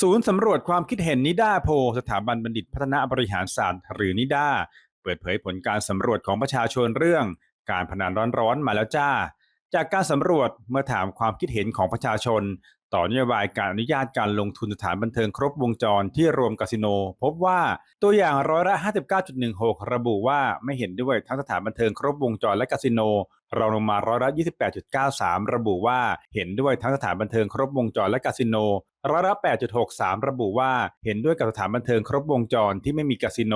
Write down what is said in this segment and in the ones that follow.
ศูนย์สำรวจความคิดเห็นนิด้าโพสถาบันบัณฑิตพัฒนาบริหารศาสตร์หรือนิด้าเปิดเผยผลการสำรวจของประชาชนเรื่อง การพนันร้อนๆมาแล้วจ้า จากการสำรวจเมื่อถามความคิดเห็นของประชาชน ต่อนโยบายการอนุญาตการลงทุนสถานบันเทิงครบวงจรที่รวมคาสิโน พบว่าตัวอย่างร้อยละ 59.16 ระบุว่าไม่เห็นด้วยทั้งสถานบันเทิงครบวงจรและคาสิโนรองลงมาร้อยละ 28.93 ระบุว่าเห็นด้วยทั้งสถานบันเทิงครบวงจรและคาสิโนร้อยละ 8.63 ระบุว่าเห็นด้วยกับสถานบันเทิงครบวงจรที่ไม่มีคาสิโน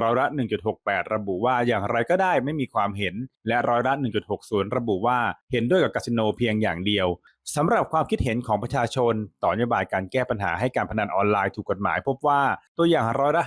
ร้อยละ 1.68 ระบุว่าอย่างไรก็ได้ไม่มีความเห็น และร้อยละ 1.60 ระบุว่าเห็นด้วยกับคาสิโนเพียงอย่างเดียว สำหรับความคิดเห็นของประชาชน ต่อนโยบายการแก้ปัญหาให้การพนันออนไลน์ถูกกฎหมายพบว่าตัวอย่างร้อยละ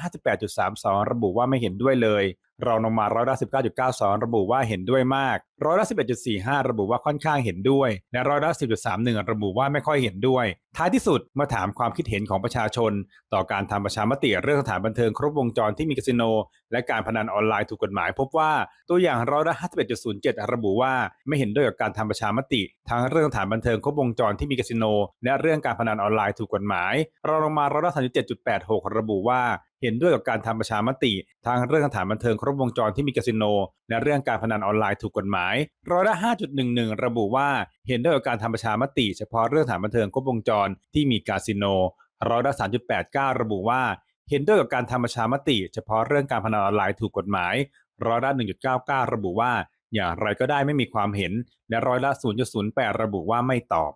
58.32 ระบุว่าไม่เห็นด้วยเลย เรองลงมาร้อยละ19.92ระบุว่าเห็นด้วยมากร้อยละ11.45ระบุว่าค่อนข้างเห็นด้วย และร้อยละ10.31ระบุว่าไม่ค่อยเห็นด้วย ท้ายที่สุดเมื่อถามความคิดเห็นของประชาชน ต่อการทำประชามติเรื่องสถานบันเทิงครบวงจรที่มีคาสิโน และการพนันออนไลน์ถูกกฎหมาย พบว่าตัวอย่างร้อยละ51.07ระบุว่าไม่เห็นด้วยกับการทำประชามติ ทั้งเรื่องสถานบันเทิงครบวงจรที่มีคาสิโน และเรื่องการพนันออนไลน์ถูกกฎหมายเรองลงมาร้อยละ37.86ระบุว่า เห็นด้วยกับการทำประชามติทางเรื่องสถานบันเทิงครบวงจรที่มีคาสิโน และเรื่องการพนันออนไลน์ถูกกฎหมายร้อยละ 5.11 ระบุว่าเห็นด้วยกับการทำประชามติ เฉพาะเรื่องสถานบันเทิงครบวงจรที่มีคาสิโนร้อยละ 3.89 ระบุว่าเห็นด้วยกับการทำประชามติ เฉพาะเรื่องการพนันออนไลน์ถูกกฎหมายร้อยละ 1.99 ระบุว่า อย่างไรก็ได้ไม่มีความเห็น และร้อยละ 0.08 ระบุว่าไม่ตอบ